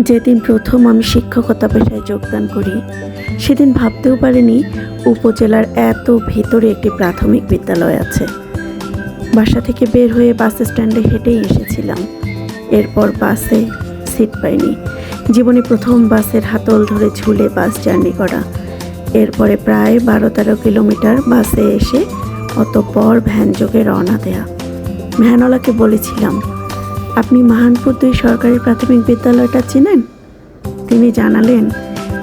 যেদিন প্রথম আমি শিক্ষকতা পেশায় যোগদান করি, সেদিন ভাবতেও পারিনি উপজেলার এত ভেতরে একটি প্রাথমিক বিদ্যালয় আছে। বাসা থেকে বের হয়ে বাস স্ট্যান্ডে হেঁটেই এসেছিলাম। এরপর বাসে সিট পাইনি। জীবনে প্রথম বাসের হাতল ধরে ঝুলে বাস জার্নি করা। এরপরে প্রায় বারো তেরো কিলোমিটার বাসে এসে অতপর ভ্যান যোগে রওনা দেয়া। ভ্যানওয়ালাকে বলেছিলাম আপনি মাহানপুর দুই সরকারি প্রাথমিক বিদ্যালয়টা চেনেন? তিনি জানালেন,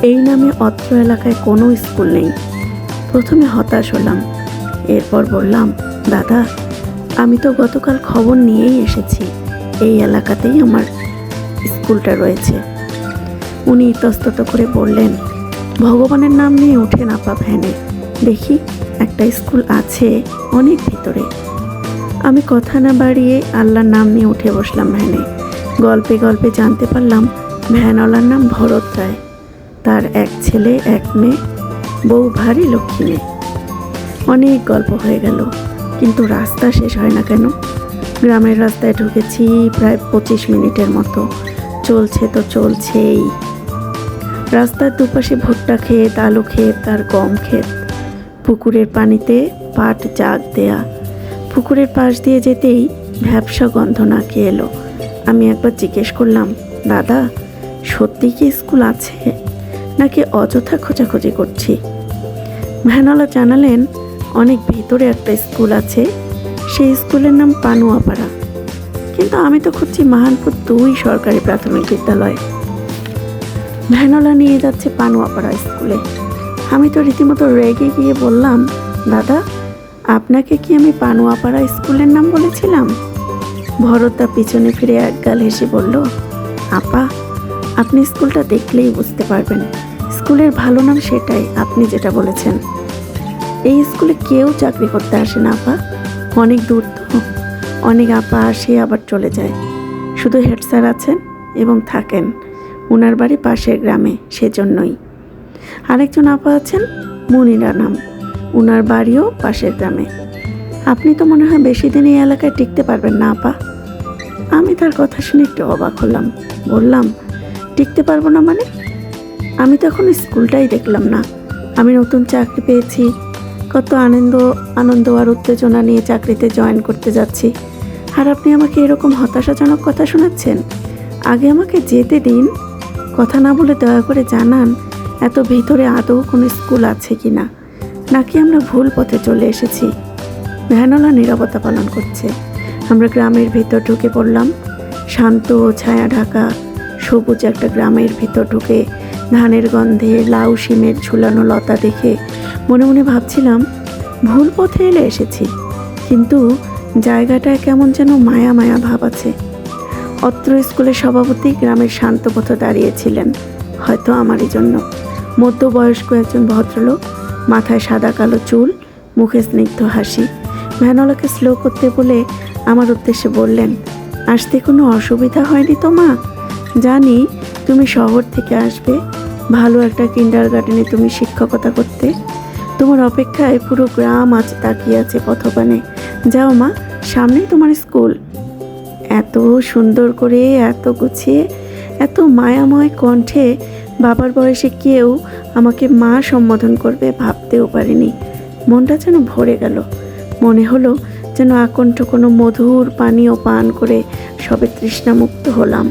এই নামে অত্র এলাকায় কোনো স্কুল নেই। প্রথমে হতাশ হলাম। এরপর বললাম, দাদা, আমি তো গতকাল খবর নিয়েই এসেছি। এই এলাকাতেই আমার স্কুলটা রয়েছে। উনি ইতস্তত করে বললেন, ভগবানের নাম নিয়ে ওঠে না পা ভ্যানে। দেখি, একটা স্কুল আছে অনেক ভিতরে। আমি কথা না বাড়িয়ে আল্লাহর নাম নিয়ে উঠে বসলাম ভ্যানে। গল্পে গল্পে জানতে পারলাম ভ্যানওয়ালার নাম ভরত রায়। তার এক ছেলে, এক মেয়ে, বউ ভারী লক্ষ্মী মেয়ে। অনেক গল্প হয়ে গেল, কিন্তু রাস্তা শেষ হয় না কেন? গ্রামের রাস্তায় ঢুকেছি প্রায় পঁচিশ মিনিটের মতো। চলছে তো চলছেই। রাস্তার দুপাশে ভুট্টা ক্ষেত, আলু ক্ষেত আর গম ক্ষেত। পুকুরের পানিতে পাট জাগ দেয়া পুকুরের পাশ দিয়ে যেতেই ভ্যাবসা গন্ধ নাকে এলো। আমি একবার জিজ্ঞেস করলাম, দাদা, সত্যি কি স্কুল আছে? নাকি অযথা খোঁজাখুঁজি করছি? ভ্যানওয়ালা জানালেন, অনেক ভিতরে একটা স্কুল আছে, সেই স্কুলের নাম পানুয়াপাড়া। কিন্তু আমি তো খুঁজছি মাহানপুর দুই সরকারি প্রাথমিক বিদ্যালয়। ভ্যানওয়ালা নিয়ে যাচ্ছে পানুয়াপাড়া স্কুলে। আমি তো রীতিমতো রেগে গিয়ে বললাম, দাদা আপনাকে কি আমি পানুয়াপাড়া স্কুলের নাম বলেছিলাম? ভরতদা পিছনে ফিরে একগাল হেসে বলল, আপা, আপনি স্কুলটা দেখলেই বুঝতে পারবেন। স্কুলের ভালো নাম সেটাই, আপনি যেটা বলেছেন। এই স্কুলে কেউ চাকরি করতে আসে না, আপা। অনেক দূর তো। অনেক আপা আসে, আবার চলে যায়। শুধু হেড স্যার আছেন এবং থাকেন। ওনার বাড়ি পাশের গ্রামে, সেজন্যই। আরেকজন আপা আছেন, মুনিরা নাম। ওনার বাড়িও পাশের গ্রামে। আপনি তো মনে হয় বেশি দিন এই এলাকায় টিকতে পারবেন না, আপা। আমি তার কথা শুনে একটু অবাক হলাম। বললাম, টিকতে পারব না মানে? আমি তো এখন স্কুলটাই দেখলাম না। আমি নতুন চাকরি পেয়েছি। কত আনন্দ আনন্দ আর উত্তেজনা নিয়ে চাকরিতে জয়েন করতে যাচ্ছি। আর আপনি আমাকে এরকম হতাশাজনক কথা শোনাচ্ছেন? আগে আমাকে যেতে দিন। কথা না বলে দয়া করে জানান, এত ভিতরে আদৌ কোনো স্কুল আছে কি না নাকি আমরা ভুল পথে চলে এসেছি? ভ্যানওয়ালা নিরবতা পালন করছে। আমরা গ্রামের ভিতর ঢুকে পড়লাম। শান্ত ছায়া ঢাকা, সবুজ একটা গ্রামের ভিতর ঢুকে ধানের গন্ধে লাউ শিমের ঝুলানো লতা দেখে মনে মনে ভাবছিলাম, ভুল পথে এলে এসেছি। কিন্তু জায়গাটায় কেমন যেন মায়া মায়া ভাব আছে। অত্র স্কুলের সভাপতি গ্রামের শান্ত পথে দাঁড়িয়েছিলেন, হয়তো আমারই জন্য। মধ্যবয়স্ক একজন ভদ্রলোক মাথায় সাদা কালো চুল, মুখে স্নিগ্ধ হাসি। ভ্যানওয়ালাকে স্লো করতে বলে আমার উদ্দেশ্যে বললেন, আসতে কোনো অসুবিধা হয়নি তো মা? জানি তুমি শহর থেকে আসবে, ভালো একটা কিন্ডার গার্ডেনে তুমি শিক্ষকতা করতে। তোমার অপেক্ষায় পুরো গ্রাম আজ তাকিয়ে আছে পথপানে। যাও মা, সামনেই তোমার স্কুল। এত সুন্দর করে, এত গুছিয়ে, এত মায়াময় কণ্ঠে বাবার বয়সে কেউ আমাকে মা সম্বোধন করবে ভাবতেও পারিনি। মনটা যেন ভরে গেল। মনে হলো যেন আকণ্ঠ কোনো মধুর পানীয় পান করে সবে তৃষ্ণামুক্ত হলাম।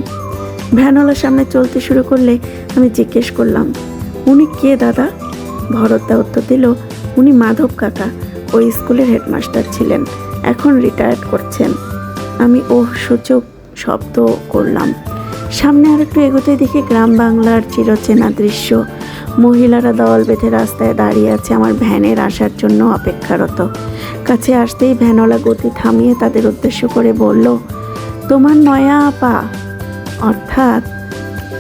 ভ্যানওয়ালার সামনে চলতে শুরু করলে আমি জিজ্ঞেস করলাম, উনি কে দাদা? ভরতদা উত্তর দিল, উনি মাধব কাকা, ওই স্কুলের হেডমাস্টার ছিলেন, এখন রিটায়ার্ড করছেন। আমি ওহ সূচক শব্দ করলাম। সামনে আর একটু এগোতে দেখি গ্রাম বাংলার চিরচেনা দৃশ্য। মহিলারা দল বেঁধে রাস্তায় দাঁড়িয়ে আছে আমার ভ্যানের আসার জন্য অপেক্ষারত। কাছে আসতেই ভ্যানওয়ালা গতি থামিয়ে তাদের উদ্দেশ্য করে বলল, তোমার নয়া আপা। অর্থাৎ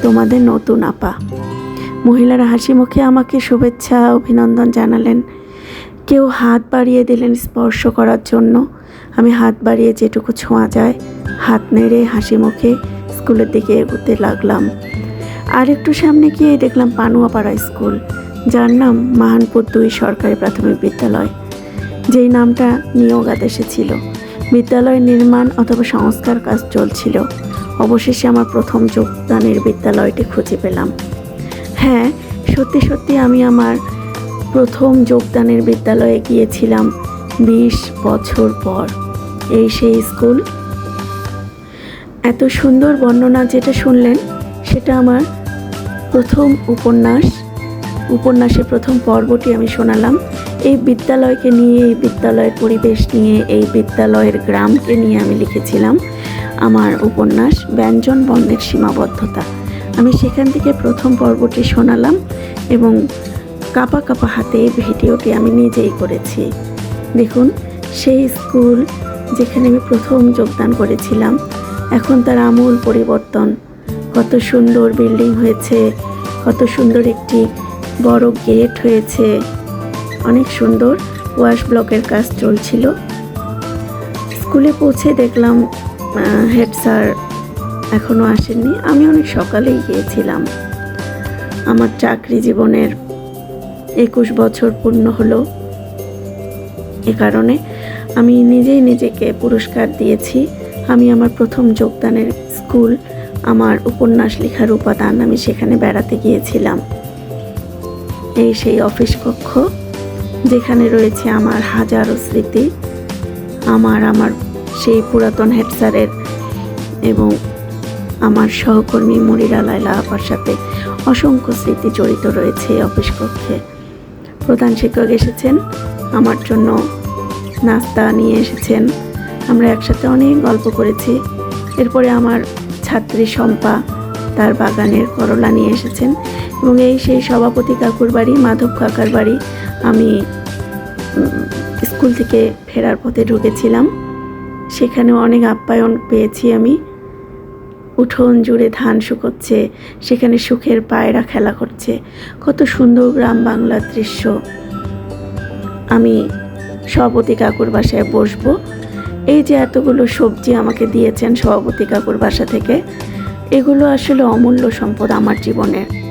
তোমাদের নতুন আপা। মহিলারা হাসি মুখে আমাকে শুভেচ্ছা, অভিনন্দন জানালেন। কেউ হাত বাড়িয়ে দিলেন স্পর্শ করার জন্য। আমি হাত বাড়িয়ে যেটুকু ছোঁয়া যায়, হাত নেড়ে হাসি মুখে স্কুলের দিকে এগোতে লাগলাম। আর একটু সামনে গিয়ে দেখলাম পানুয়াপাড়া স্কুল, যার নাম মাহানপুর দুই সরকারি প্রাথমিক বিদ্যালয়, যেই নামটা নিয়োগ আদেশে ছিল বিদ্যালয় নির্মাণ অথবা সংস্কার কাজ চলছিল। অবশেষে আমার প্রথম যোগদানের বিদ্যালয়টি খুঁজে পেলাম। হ্যাঁ সত্যি সত্যি আমি আমার প্রথম যোগদানের বিদ্যালয়ে গিয়েছিলাম বিশ বছর পর। এই সেই স্কুল এত সুন্দর বর্ণনা যেটা শুনলেন, সেটা আমার প্রথম উপন্যাস, উপন্যাসের প্রথম পর্বটি আমি শোনালাম। এই বিদ্যালয়কে নিয়ে, এই বিদ্যালয়ের পরিবেশ নিয়ে, এই বিদ্যালয়ের গ্রামকে নিয়ে আমি লিখেছিলাম আমার উপন্যাস, ব্যঞ্জন বর্ণের সীমাবদ্ধতা। আমি সেখান থেকে প্রথম পর্বটি শোনালাম এবং কাপা কাপা হাতে এই ভিডিওটি আমি নিজেই করেছি। দেখুন, সেই স্কুল যেখানে আমি প্রথম যোগদান করেছিলাম এখন তার আমূল পরিবর্তন। কত সুন্দর বিল্ডিং হয়েছে, কত সুন্দর একটি বড় গেট হয়েছে। অনেক সুন্দর ওয়াশ ব্লকের কাজ চলছিল। স্কুলে পৌঁছে দেখলাম হেড স্যার এখনও আসেননি। আমি অনেক সকালেই গিয়েছিলাম। আমার চাকরি জীবনের একুশ বছর পূর্ণ হলো। এ কারণে আমি নিজেই নিজেকে পুরস্কার দিয়েছি। আমি আমার প্রথম যোগদানের স্কুল, আমার উপন্যাস লেখার উপাদান আমি সেখানে বেড়াতে গিয়েছিলাম। এই সেই অফিস কক্ষ, যেখানে রয়েছে আমার হাজারো স্মৃতি, আমার আমার সেই পুরাতন হেড স্যারের এবং আমার সহকর্মী মনিরা লাইলা আপার সাথে অসংখ্য স্মৃতি জড়িত রয়েছে এই অফিস কক্ষে। প্রধান শিক্ষক এসেছেন, আমার জন্য নাস্তা নিয়ে এসেছেন আমরা একসাথে অনেক গল্প করেছি। এরপরে আমার ছাত্রী শম্পা তার বাগানের করলা নিয়ে এসেছেন এবং এই সেই সভাপতি কাকুর বাড়ি, মাধব কাকার বাড়ি আমি স্কুল থেকে ফেরার পথে ঢুকেছিলাম। সেখানেও অনেক আপ্যায়ন পেয়েছি আমি। উঠোন জুড়ে ধান শুকোচ্ছে, সেখানে সুখের পায়রা খেলা করছে। কত সুন্দর গ্রাম বাংলার দৃশ্য। আমি সভাপতি কাকুর বাসায় বসবো। এই যে এতগুলো সবজি আমাকে দিয়েছেন সভাপতি কাকুর বাসা থেকে, এগুলো আসলে অমূল্য সম্পদ আমার জীবনের